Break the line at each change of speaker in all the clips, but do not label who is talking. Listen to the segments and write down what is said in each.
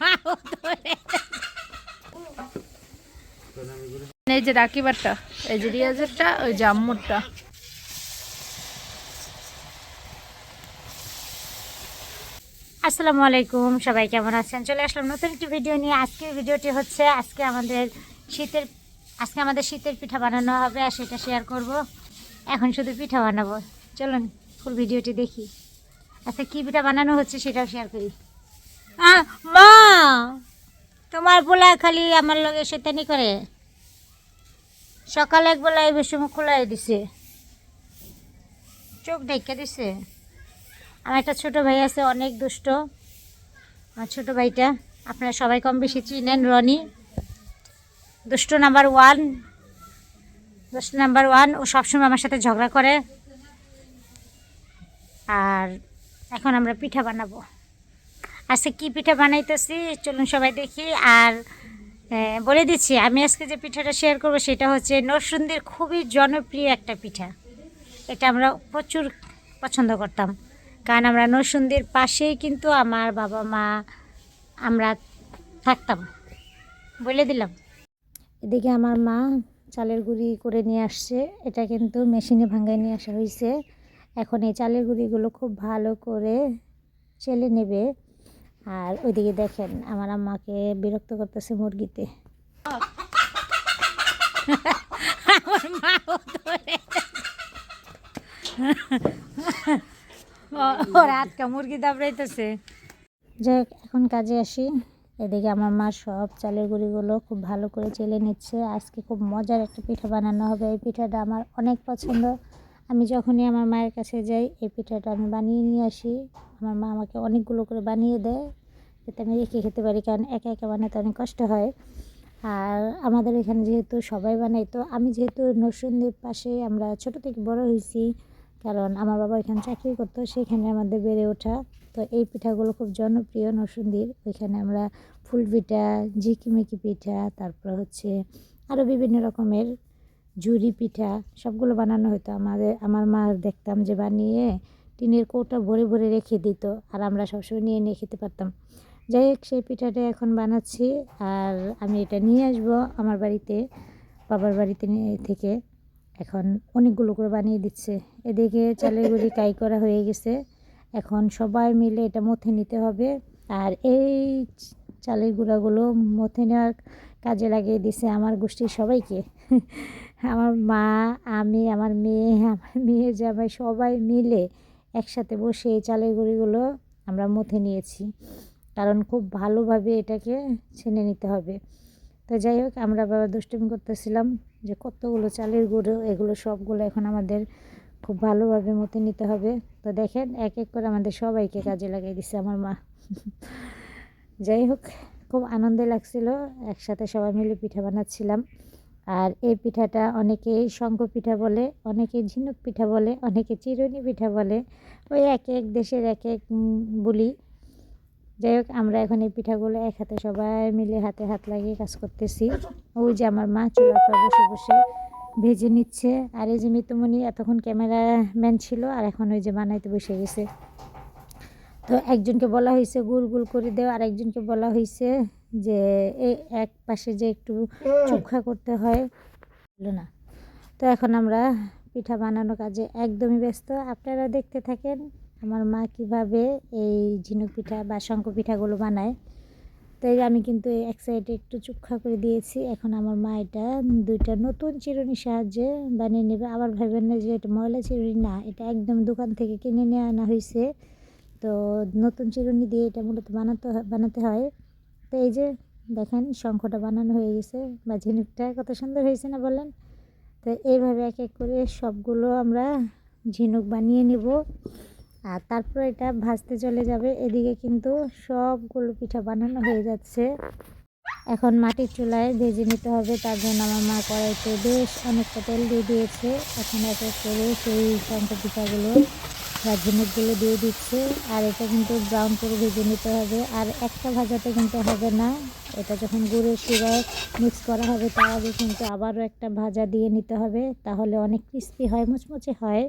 মাও ধরে এই যে রাকিবারটা এই যে রিয়াজেরটা ওই যে আম্মুরটা
আসসালামু আলাইকুম সবাই কেমন আছেন? চলে আসলাম নতুন একটি ভিডিও নিয়ে। আজকের ভিডিওটি হচ্ছে আজকে আমাদের শীতের আজকে আমাদের শীতের পিঠা বানানো হবে আর সেটা শেয়ার করব। এখন শুধু পিঠা বানাবো। চলুন ফুল ভিডিওটি দেখি। আচ্ছা কী পিঠা বানানো হচ্ছে সেটাও শেয়ার করি। আহ, মা! তোমার বলা খালি আমার লগে শৈতানি করে। সকালে এক বেলা এই বেশি খোলাই দিছে। চোখ ঢেকে দিছে। আমার একটা ছোট ভাই আছে, অনেক দুষ্ট। আমার ছোট ভাইটা, আপনারা সবাই কম বেশি চিনেন রনি। দুষ্ট নাম্বার ওয়ান। দুষ্ট নাম্বার ওয়ান, ও সবসময় আমার সাথে ঝগড়া করে। আর এখন আমরা পিঠা বানাবো। আজকে কি পিঠা বানাইতেছি? চলুন সবাই দেখি। আর বলে দিচ্ছি, আমি আজকে যে পিঠাটা শেয়ার করব সেটা হচ্ছে নরসুন্দির খুবই জনপ্রিয় একটা পিঠা। এটা আমরা প্রচুর পছন্দ করতাম। কারণ আমরা নরসুন্দির পাশেই কিন্তু আমার বাবা মা, আমরা থাকতাম। বলে দিলাম। এদিকে আমার মা চালের গুঁড়ি করে নিয়ে আসছে। এটা কিন্তু মেশিনে ভাঙ্গায় নিয়ে আসা হয়েছে। এখন এই চালের গুঁড়িগুলো খুব ভালো করে চেলে নেবে। আর ওইদিকে দেখেন আমার আম্মাকে বিরক্ত করতেছে মুরগিতে।
আমার মাও ধরে। ওর হাতকা মুরগি দাবড়াইতেছে।
হোক, এখন কাজে আসি। এদিকে আমার মা সব চালের গুঁড়িগুলো খুব ভালো করে চেলে নিচ্ছে। আজকে খুব মজার একটা পিঠা বানানো হবে। এই পিঠাটা আমার অনেক পছন্দ। আমি যখনই আমার মায়ের কাছে যাই, এই পিঠাটা আমি বানিয়ে নিয়ে আসি। আমার মা আমাকে অনেকগুলো করে বানিয়ে দেয়, যাতে আমি রেখে খেতে পারি, কারণ একা একা বানাতে অনেক কষ্ট হয়। আর আমাদের এখানে যেহেতু সবাই বানাই তো আমি যেহেতু নরসিংদীর পাশে আমরা ছোট থেকে বড় হয়েছি, কারণ আমার বাবা এখানে চাকরি করতো, সেখানে আমাদের বেড়ে ওঠা। তো এই পিঠাগুলো খুব জনপ্রিয় নরসিংদীর। ওইখানে আমরা ফুল পিঠা, ঝিকিমিকি পিঠা, তারপর হচ্ছে আরও বিভিন্ন রকমের ঝুরি পিঠা সবগুলো বানানো হতো আমাদের আমার মা দেখতাম যে বানিয়ে টিনের কৌটা ভরে ভরে রেখে দিত আর আমরা সবসময় নিয়ে নিয়ে খেতে পারতাম। যাই হোক সেই পিঠাটা এখন বানাচ্ছি আর আমি এটা নিয়ে আসব আমার বাড়িতে বাবার বাড়িতে নিয়ে থেকে। এখন অনেকগুলো করে বানিয়ে দিচ্ছে। এদিকে চালের গুঁড়ি কাই করা হয়ে গেছে। এখন সবাই মিলে এটা মথে নিতে হবে। আর এই চালের গুঁড়াগুলো মথে নেওয়ার কাজে লাগিয়ে দিছে আমার গোষ্ঠীর সবাইকে। আমার মা, আমি, আমার মেয়ে আমার মেয়ে জামাই সবাই মিলে একসাথে বসে এই চালের গুঁড়িগুলো আমরা মথে নিয়েছি। কারণ খুব ভালোভাবে এটাকে ছেনে নিতে হবে। তো যাই হোক, আমরা বাবা দুষ্টুমি করতেছিলাম যে কতগুলো চালের গুঁড়ো, এগুলো সবগুলো এখন আমাদের খুব ভালোভাবে মতে নিতে হবে। তো দেখেন, এক এক করে আমাদের সবাইকে কাজে লাগিয়ে দিচ্ছে আমার মা। যাই হোক, খুব আনন্দে লাগছিল, একসাথে সবাই মিলে পিঠা বানাচ্ছিলাম। আর এই পিঠাটা অনেকে শঙ্খ পিঠা বলে, অনেকে ঝিনুক পিঠা বলে, অনেকে চিরুনি পিঠা বলে। ওই এক এক দেশের এক এক বলি। যাই হোক, আমরা এখন এই পিঠাগুলো এক হাতে সবাই মিলে হাতে হাত লাগিয়ে কাজ করতেছি। ওই যে আমার মা চুলাটা বসে বসে ভেজে নিচ্ছে। আর এই যে মিতুমণি এতক্ষণ ক্যামেরাম্যান ছিল আর এখন ওই যে বানাইতে বসে গেছে। তো একজনকে বলা হয়েছে, গুল গুল করে দেও। আর একজনকে বলা হয়েছে যে এই এক পাশে যে একটু চোখা করতে হয় না। তো এখন আমরা পিঠা বানানোর কাজে একদমই ব্যস্ত। আপনারা দেখতে থাকেন আমার মা কীভাবে এই ঝিনুক পিঠা বা শঙ্খ পিঠাগুলো বানায়। তো এই আমি কিন্তু এক সাইডে একটু চুক্ষা করে দিয়েছি। এখন আমার মা এটা দুইটা নতুন চিরুনির সাহায্যে বানিয়ে নেবে। আবার ভাবেন না যে এটা ময়লা চিরুনি না এটা একদম দোকান থেকে কিনে নিয়ে আনা হয়েছে তো নতুন চিরুনি দিয়ে এটা মূলত বানাতে হয় বানাতে হয়। তো এই যে দেখেন, শঙ্খটা বানানো হয়ে গেছে বা ঝিনুকটা কত সুন্দর হয়েছে না বলেন? তো এইভাবে এক এক করে সবগুলো আমরা ঝিনুক বানিয়ে নিব। আর তারপর এটা ভাজতে চলে যাবে। এদিকে কিন্তু সবগুলো পিঠা বানানো হয়ে যাচ্ছে। এখন মাটির চুলায় ভেজে নিতে হবে। তার জন্য আমার মা কড়াইতে বেশ অনেকটা তেল দিয়ে দিয়েছে। এখন এক এক করে সেই শঙ্খ পিঠাগুলো ঝিনুকগুলো দিয়ে দিচ্ছে, আর এটা কিন্তু ব্রাউন করে ভেজে নিতে হবে। আর একটা ভাজাতে কিন্তু হবে না, এটা যখন গুড়ের শিরায় মিক্স করা হবে তার আগে কিন্তু আবারও একটা ভাজা দিয়ে নিতে হবে, তাহলে অনেক ক্রিস্পি হয়, মুচমুচে হয়।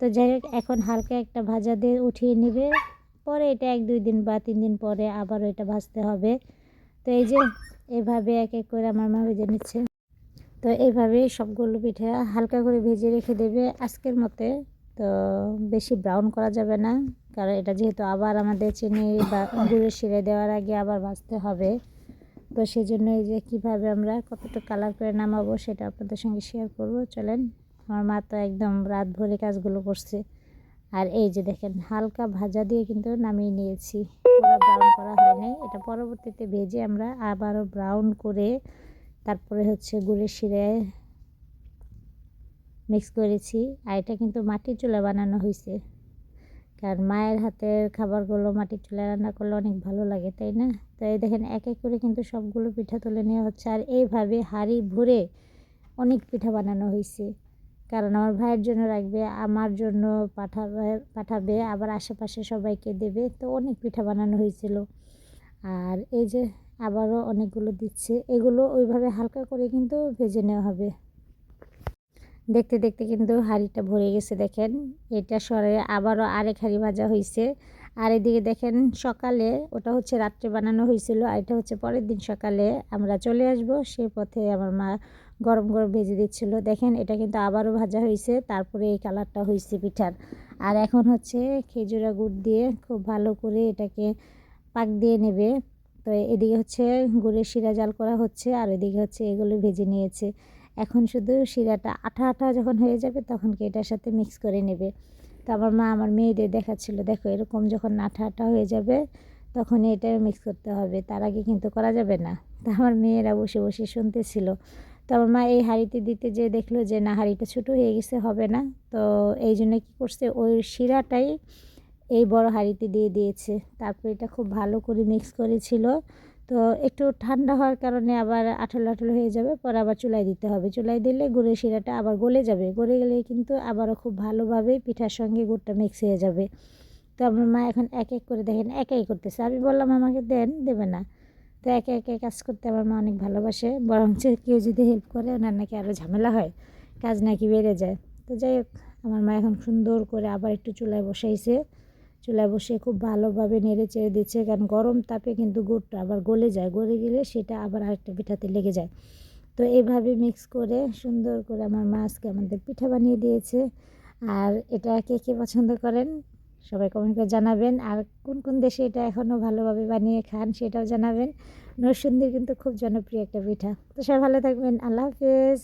তো যাই হোক, এখন হালকা একটা ভাজা দিয়ে উঠিয়ে নেবে। পরে এটা এক দুই দিন বা তিন দিন পরে আবারও এটা ভাজতে হবে। তো এই যে এভাবে এক এক করে আমার মা ভেজে নিচ্ছে। তো এইভাবে সবগুলো পিঠা হালকা করে ভেজে রেখে দেবে আজকের মতে। তো বেশি ব্রাউন করা যাবে না। কারণ এটা যেহেতু আবার আমাদের চিনি বা গুঁড়ো শিরে দেওয়ার আগে আবার ভাজতে হবে। তো সেই জন্য এই যে কীভাবে আমরা কতটুকু কালার করে নামাবো সেটা আপনাদের সঙ্গে শেয়ার করব। চলেন, আমার মা তো একদম রাত ভরে কাজগুলো করছে। আর এই যে দেখেন, হালকা ভাজা দিয়ে কিন্তু নামিয়ে নিয়েছি। ব্রাউন করা হয়নি এটা পরবর্তীতে ভেজে আমরা আবারও ব্রাউন করে তারপরে হচ্ছে গুড়ের শিরে মিক্স করেছি আর এটা কিন্তু মাটির চুলা বানানো হয়েছে। কারণ মায়ের হাতের খাবারগুলো মাটির চুলায় রান্না করলে অনেক ভালো লাগে, তাই না? তো এই দেখেন এক এক করে কিন্তু সবগুলো পিঠা তুলে নেওয়া হচ্ছে। আর এইভাবে হাঁড়ি ভরে অনেক পিঠা বানানো হয়েছে। কারণ আমার ভাইয়ের জন্য রাখবে, আমার জন্য পাঠাবে পাঠাবে, আবার আশেপাশে সবাইকে দেবে। তো অনেক পিঠা বানানো হয়েছিল। আর এই যে আবারও অনেকগুলো দিচ্ছে, এগুলো ওইভাবে হালকা করে কিন্তু ভেজে নেওয়া হবে। দেখতে দেখতে কিন্তু হাঁড়িটা ভরে গেছে, দেখেন। এটা সরে আবারও আরেক হাঁড়ি ভাজা হয়েছে আর এদিকে দেখেন, সকালে ওটা হচ্ছে রাত্রে বানানো হয়েছিল আর এটা হচ্ছে পরের দিন সকালে আমরা চলে আসব। সে পথে আমার মা গরম গরম ভেজে দিচ্ছিল। দেখেন, এটা কিন্তু আবারও ভাজা হয়েছে তারপরে এই কালারটা হয়েছে পিঠার। আর এখন হচ্ছে খেজুরা গুড় দিয়ে খুব ভালো করে এটাকে পাক দিয়ে নেবে। তো এদিকে হচ্ছে গুড়ের শিরা জাল করা হচ্ছে আর এদিকে হচ্ছে এগুলো ভেজে নিয়েছে। এখন শুধু শিরাটা আঠা আঠা যখন হয়ে যাবে তখন এটার সাথে মিক্স করে নেবে। তো আমার মা আমার মেয়েদের দেখাচ্ছিল, দেখো, এরকম যখন আঠা আঠা হয়ে যাবে তখন এটা মিক্স করতে হবে, তার আগে কিন্তু করা যাবে না। তা আমার মেয়েরা বসে বসে শুনতেছিল। তো আমার মা এই হাঁড়িতে দিতে যে দেখল যে, না, হাঁড়িটা ছোটো হয়ে গেছে, হবে না। তো এই জন্য কী করছে, ওই শিরাটাই এই বড় হাঁড়িতে দিয়ে দিয়েছে। তারপর এটা খুব ভালো করে মিক্স করেছিল। তো একটু ঠান্ডা হওয়ার কারণে আবার আঠালো আঠালো হয়ে যাবে, পরে আবার চুলায় দিতে হবে। চুলাই দিলে গুড়ের শিরাটা আবার গলে যাবে। গলে গেলে কিন্তু আবারও খুব ভালোভাবে পিঠার সঙ্গে গুড়টা মিক্স হয়ে যাবে। তো আমার মা এখন এক এক করে দেখেন একাই করতেছে। আমি বললাম, আমাকে দেন, দেবে না। তো একে একে কাজ করতে আমার মা অনেক ভালোবাসে। বরঞ্চ কেউ যদি হেল্প করে, ওনার নাকি আরও ঝামেলা হয়, কাজ নাকি বেড়ে যায়। তো যাই হোক, আমার মা এখন সুন্দর করে আবার একটু চুলায় বসাইছে। চুলায় বসে খুব ভালোভাবে নেড়ে চেড়ে দিচ্ছে, কারণ গরম তাপে কিন্তু গুড়টা আবার গলে যায়। গলে গেলে সেটা আবার আরেকটা পিঠাতে লেগে যায়। তো এইভাবে মিক্স করে সুন্দর করে আমার মা আজকে আমাদের পিঠা বানিয়ে দিয়েছে। আর এটা কে কে পছন্দ করেন সবাই কমেন্ট করে জানাবেন। আর কোন কোন দেশে এটা এখনও ভালোভাবে বানিয়ে খান সেটাও জানাবেন। নরসিংদীর কিন্তু খুব জনপ্রিয় একটা পিঠা। তো সবাই ভালো থাকবেন। আল্লাহ হাফেজ।